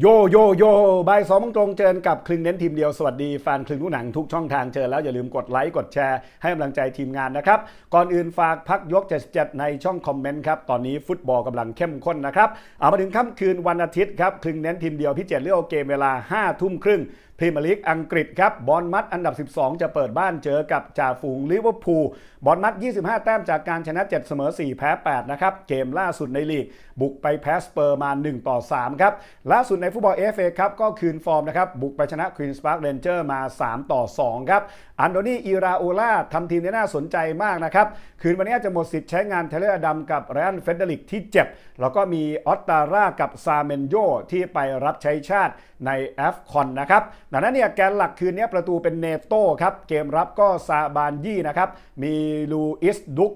โยโยโยบายสองมงตรงเจอกับคลึงเน้นทีมเดียว สวัสดีแฟนคลึงลูกหนังทุกช่องทางเจอแล้วอย่าลืมกดไลค์กดแชร์ให้กำลังใจทีมงานนะครับ ก่อนอื่นฝากพักยก 77 ในช่องคอมเมนต์ครับ ตอนนี้ฟุตบอลกำลังเข้มข้นนะครับ เอามาถึงค่ำคืนวันอาทิตย์ครับคลึงเน้นทีมเดียวพี่เจตเลือกเกมเวลา 5 ทุ่มครึ่งพรีเมียร์ลีกอังกฤษครับบอลมัดอันดับ 12 จะเปิดบ้านเจอกับจ่าฝูงลิเวอร์พูลบอลมัด 25 แต้มจากการชนะ 7 เสมอ 4 แพ้ 8 นะครับ เกมล่าสุดในลีก บุกไปแพ้สเปอร์มา 1 ต่อ 3 ครับ ล่าสุดในฟุตบอลเอฟเอครับก็คืนฟอร์มนะครับ บุกไปชนะควีนส์พาร์คเรนเจอร์มา 3 ต่อ 2 ครับอันโดนีอีราโอล่าทำทีมได้น่าสนใจมากนะครับ คืนวันนี้จะหมดสิทธิ์ใช้งานเทเลอร์ดัมกับไรอันเฟเดริกที่เจ็บ แล้วก็มีออตตาร่ากับซาเมนโยที่ไปรับใช้ชาติในแอฟคอนนะครับดังนั้นเนี่ยแกนหลักคืนนี้ประตูเป็นเนโต้ครับเกมรับก็ซาบานยี่นะครับมีลูอิสดุก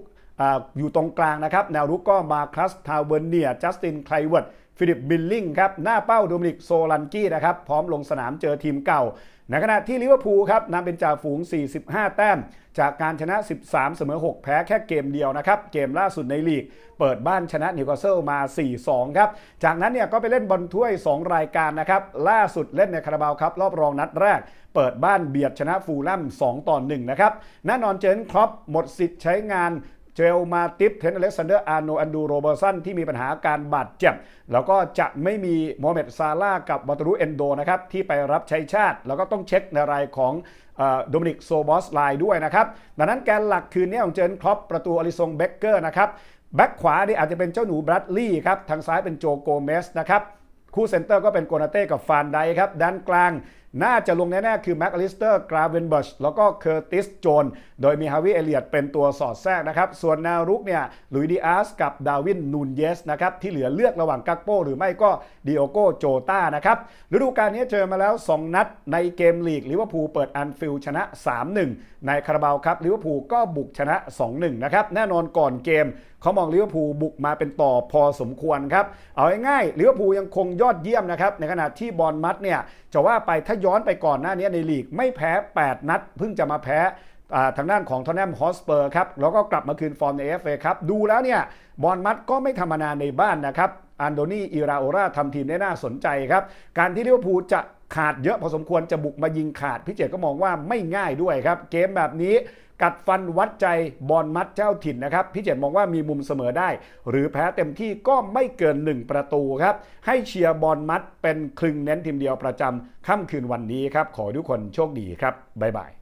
อยู่ตรงกลางนะครับแนวรุกก็มาคลัสทาวเวเนียจัสตินไคลเวิร์ด ฟิลิปบิลลิงครับหน้าเป้าโดมินิกโซลันกี้นะครับพร้อมลงสนามเจอทีมเก่าในขณะที่ลิเวอร์พูลครับนำเป็นจ่าฝูง 45 แต้ม จากการชนะ 13 เสมอ 6 แพ้แค่เกมเดียวนะครับ เกมล่าสุดในลีก เปิดบ้านชนะนิวคาสเซิลมา 4-2 ครับ จากนั้นเนี่ยก็ไปเล่นบอลถ้วย 2 รายการนะครับ ล่าสุดเล่นในคาราบาวครับ รอบรองนัดแรก เปิดบ้านเบียดชนะฟูลแลม2 ต่อ 1 นะครับแน่นอนเจนครอปหมดสิทธิ์ใช้งาน เจลมาติฟเทนอเล็กซานเดอร์อาร์โนอันดูโรเบอร์สันที่มีปัญหาการบาดเจ็บ แล้วก็จะไม่มีโมฮัมเหม็ดซาร่ากับวัตรุเอนโดนะครับที่ไปรับใช้ชาติ แล้วก็ต้องเช็คในรายของโดมินิกโซบอสไลด้วยนะครับ ดังนั้นแกนหลักคืนนี้ของเจนครอปประตูอลิซงเบเกอร์นะครับแบ็กขวานี่อาจจะเป็นเจ้าหนูบรัดลี่ครับทางซ้ายเป็นโจโกเมสนะครับคู่เซนเตอร์ก็เป็นโกนาเต้กับฟานไดครับด้านกลางน่าจะลงแน่ๆ คือแม็กอลิสเตอร์กราเวนเบิร์ชแล้วก็เคอร์ติสโจน โดยมีฮาวิเอเลียดเป็นตัวสอดแทรกนะครับ ส่วนแนวรุกเนี่ยลุยดิอาสกับดาวินนูนเยสนะครับ ที่เหลือเลือกระหว่างกักโปหรือไม่ก็ดิโอโกโจตานะครับฤดูกาลนี้เจอมาแล้ว 2 นัดในเกมลีกลิเวอร์พูลเปิดอันฟิลชนะ 3-1 ในคาราบาวครับลิเวอร์พูลก็บุกชนะ 2-1 นะครับ แน่นอนก่อนเกมเขามองลิเวอร์พูลบุกมาเป็นต่อพอสมควรครับเอาง่ายๆลิเวอร์พูลยังคงยอดเยี่ยมนะครับในขณะที่บอลมัดเนี่ยจะว่าไปถ้าย้อนไปก่อนหน้านี้ในลีกไม่แพ้ 8 นัด เพิ่งจะมาแพ้ทางด้านของทอนแนมฮอสเปอร์ครับ แล้วก็กลับมาคืนฟอร์มในเอฟเอครับ ดูแล้วเนี่ยบอลมัดก็ไม่ธรรมนาในบ้านนะครับ อันโดนีอิราโอราทำทีมได้น่าสนใจครับ การที่ลิเวอร์พูลจะขาดเยอะพอสมควรจะบุกมายิงขาด พี่เจตก็มองว่าไม่ง่ายด้วยครับ เกมแบบนี้กัดฟันวัดใจบอลมัดเจ้าถิ่นนะครับ พี่เจตมองว่ามีมุมเสมอได้ หรือแพ้เต็มที่ก็ไม่เกิน 1 ประตูครับ ให้เชียร์บอลมัดเป็นคลึงเน้นทีมเดียวประจำค่ำคืนวันนี้ครับ ขอทุกคนโชคดีครับบ๊ายบาย